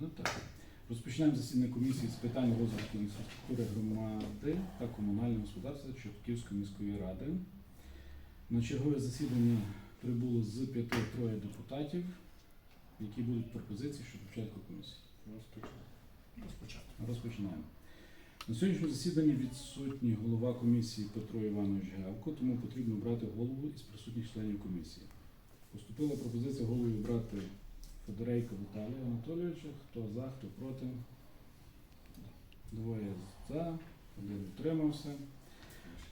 Ну так. Розпочинаємо засідання комісії з питань розвитку інфраструктури громади та комунального господарства Чортківської міської ради. На чергове засідання прибуло з п'яти троє депутатів, які будуть пропозиції щодо початку комісії. Розпочати. Розпочинаємо. На сьогоднішньому засіданні відсутній голова комісії Петро Іванович Гевко, тому потрібно брати голову із присутніх членів комісії. Поступила пропозиція голові обрати Федорейка Віталія Анатолійовича. Хто за, хто проти? Двоє за, один утримався.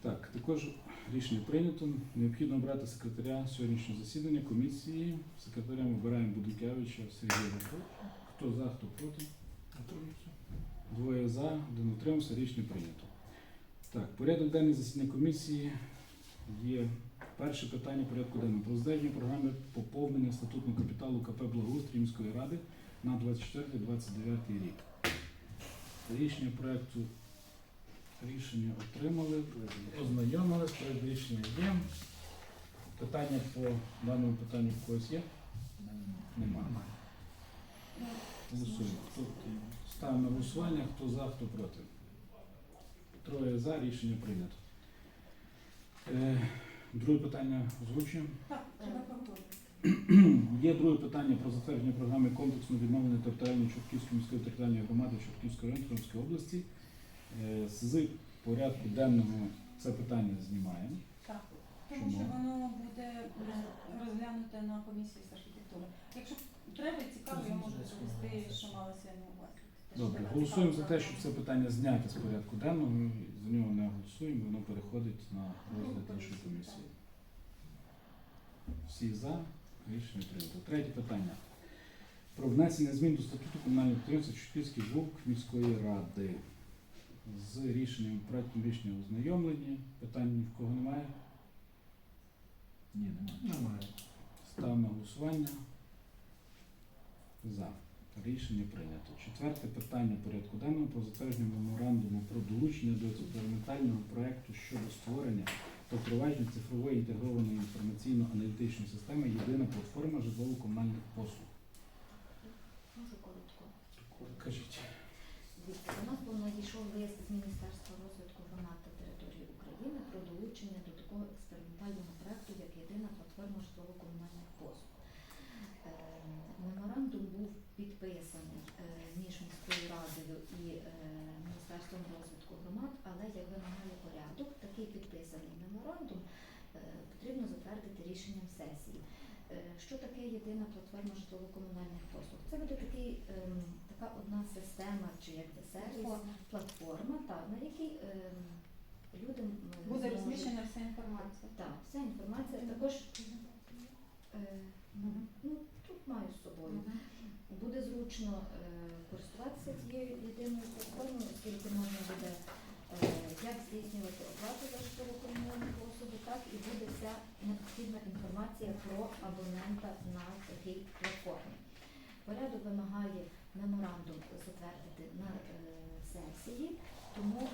Так, також рішення прийнято. Необхідно обрати секретаря сьогоднішнього засідання комісії. Секретарем обираємо Будикевича Сергія Васильовича. Хто за, хто проти? Двоє за, один утримався, рішення прийнято. Так, порядок денний засідання комісії є перше питання порядку денного. Про затвердження програми поповнення статутного капіталу КП Благоустрій міської ради на 24-29 рік. Рішення проекту рішення отримали, ознайомились, проект рішення є. Питання по даному питанню в когось є? Немає. Голосуємо. Ставимо на голосування, хто за, хто проти. Троє за, рішення прийнято. Е, друге питання озвучуємо. Є друге питання про затвердження програми комплексного відновлення територіальної Чортківської міської територіальної громади Чортківської району Кримської області. Е, з порядку денного це питання знімаємо. Так. Тому що воно буде розглянуте на комісії з архітектури. Якщо треба цікаво, я можу розповісти, що малося на увазі. Добре, голосуємо за те, щоб це питання зняти з порядку денного. За нього не голосуємо, воно переходить на розгляд іншої комісії. Всі за, рішення прийнято. Третє питання. Про внесення змін до статуту комунального підприємства Чортківський вовк міської ради. З рішенням проектом рішення ознайомлені. Питань ні в кого немає. Ні, немає. Немає. Ставимо на голосування. За. Рішення прийнято. Четверте питання порядку денного про затвердження меморандуму про долучення до експериментального проекту щодо створення та впровадження цифрової інтегрованої інформаційно-аналітичної системи єдина платформа житлово-комунальних послуг. Можу коротко. Кажіть. Дивіться, До нас був надійшов лист з Міністерства розвитку громад та території України про долучення до такого експериментального проекту, як єдина платформа житлово-комунальних послуг. Е, Меморандум був підписаний е, між міською радою і е, Міністерством розвитку громад, але як вимагає порядок, підписаний меморандум е, потрібно затвердити рішенням сесії. Е, Що таке єдина платформа житлово-комунальних послуг? Це буде такий, ем, така одна система чи як сервіс, Платформа. та, на якій ем, люди Буде розміщена вся інформація. Так, вся інформація також. Е, ну, тут маю з собою. Буде зручно е, користуватися цією єдиною платформою, оскільки можна буде е, як здійснювати оплату за житлово-комунальні послуги, так і буде вся необхідна інформація про абонента на такій платформі. Порядок вимагає меморандум затвердити на е, сесії, тому е,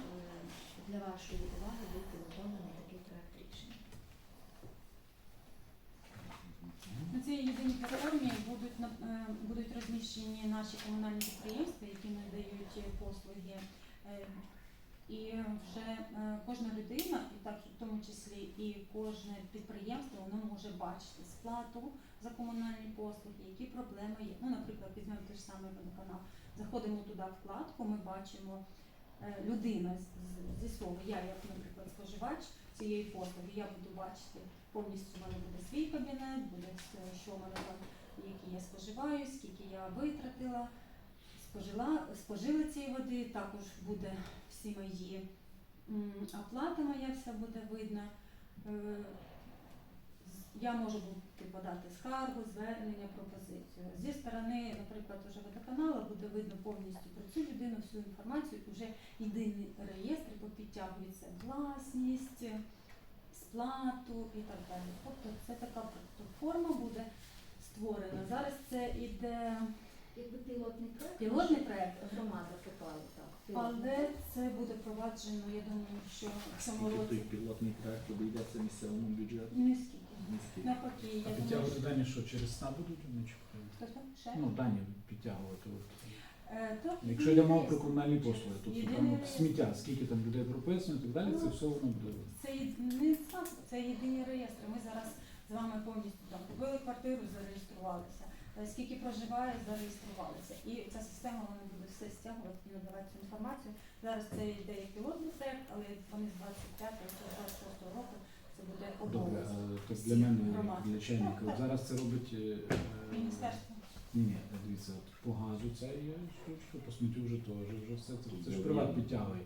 для вашої уваги був підготовлений такий проект рішення. На цій єдиній платформі будуть е, будуть розміщені наші комунальні підприємства, які надають послуги. І вже е, кожна людина, і так в тому числі і кожне підприємство, воно може бачити сплату за комунальні послуги, які проблеми є. Ну, наприклад, візьмемо той ж самий водоканал. Заходимо туди вкладку, ми бачимо е, людина зі свого, я як, наприклад, споживач цієї послуги, я буду бачити повністю в мене буде свій кабінет, буде все, що в мене там, які я споживаю, скільки я витратила, спожила, спожила цієї води, також буде всі мої оплата моя вся буде видна. Е, Я можу бути подати скаргу, звернення, пропозицію. Зі сторони, наприклад, уже водоканалу буде видно повністю про цю людину, всю інформацію, вже єдиний реєстр, бо підтягується власність, сплату і так далі. Тобто це така платформа буде створена. Зараз це іде Якби пілотний проект, пілотний проект, громада попала так. але це буде впроваджено, я думаю, що в цьому Скільки той році пілотний проект обійдеться місцевому бюджету? скільки. Навпаки, А я думаю, підтягувати що дані, що через СНА будуть вони чи хто? Хто там? ще. Ну, дані підтягувати. от. Е, то Якщо йде мова про комунальні послуги, тобто там от сміття, скільки там людей прописано і так далі, це все воно буде. Це є- не так, це єдині реєстри. Ми зараз з вами повністю там купили квартиру, зареєструвалися. Е, Скільки проживає, зареєструвалися. І ця система вона буде все стягувати і надавати цю інформацію. Зараз це йде як пілотний проект, але вони з 25 чи 26 року це буде Добре, обов'язок. а то для мене, для чайника, зараз це робить е, е, Міністерство. Ні, ні, дивіться, от по газу це є штучка, по сміттю вже теж, вже все це, це ж приват підтягує.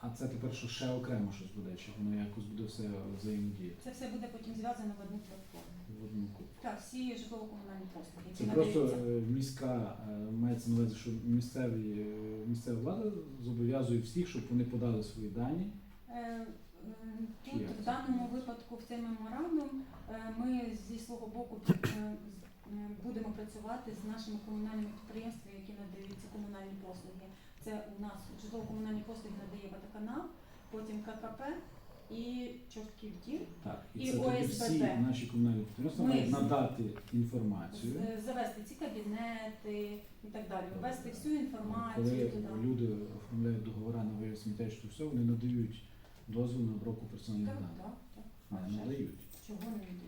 А це тепер що ще окремо щось буде, чи воно якось буде все взаємодіяти Це все буде потім зв'язано в одну платформу. В одну купу. Так, всі житлово-комунальні послуги, які Це просто надаються. е, міська е, мається на увазі, що місцеві е, місцева влада зобов'язує всіх, щоб вони подали свої дані. Е, Тут як в даному випадку в цей меморандум е, ми зі свого боку е, з- будемо працювати з нашими комунальними підприємствами, які надають ці комунальні послуги. Це у нас житлово-комунальні послуги надає водоканал, потім ККП і Чортків дім. Так, і, І це тоді ОСББ. всі наші комунальні підприємства Ми мають надати інформацію. З- Завести ці кабінети і так далі, ввести всю Коли інформацію туди. люди оформляють договори на вивіз сміття, що все, вони надають дозвіл на обробку персональних Так, даних. так, так. А ж. надають. Чого не надають?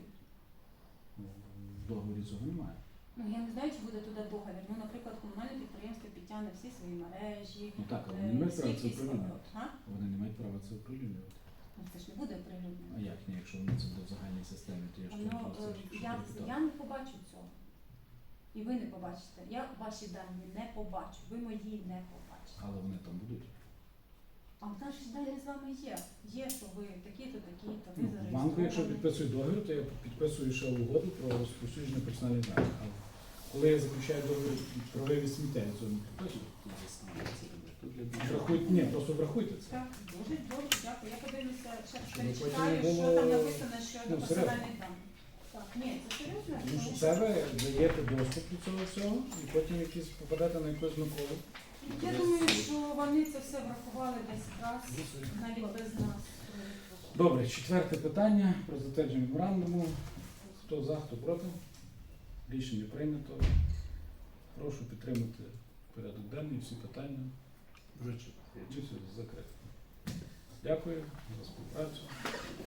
В договорі цього немає. Ну я не знаю, чи буде туди договір. Ну, наприклад, комунальне підприємство підтягне всі свої мережі. Ну так, але е, вони не мають права це скільки оприлюднювати. А? Вони не мають права це оприлюднювати. Ну, це ж не буде А як ні, якщо вони це буде в загальній системі, то я ж Ну, кажу, е, ж я, я не побачу цього. І ви не побачите. Я ваші дані не побачу. Ви мої не побачите. Але вони там будуть. А в наші дані з вами є. Є, що ви такі-то, такі-то, ви Ну, в банку, якщо зареєстровані. підписую договір, то я підписую ще угоду про розповсюдження персональних даних. А коли я заключаю договір про вивіз сміття, я цього не підписую. Врахуйте, ні, просто врахуйте це. Так, дуже добре, дякую. Я подивлюся, ще перечитаю, що там написано щодо Ну, серйозно. персональних даних. Так, ні, це серйозно. Тому що це ви даєте доступ до цього всього і потім якісь попадете на якусь Миколу. Я думаю, що вони це все врахували десь раз, навіть без нас. Добре, четверте питання про затвердження меморандуму. Хто за, хто проти? Рішення прийнято. Прошу підтримати порядок денний, всі питання. Вже чи все закрито. Дякую за співпрацю.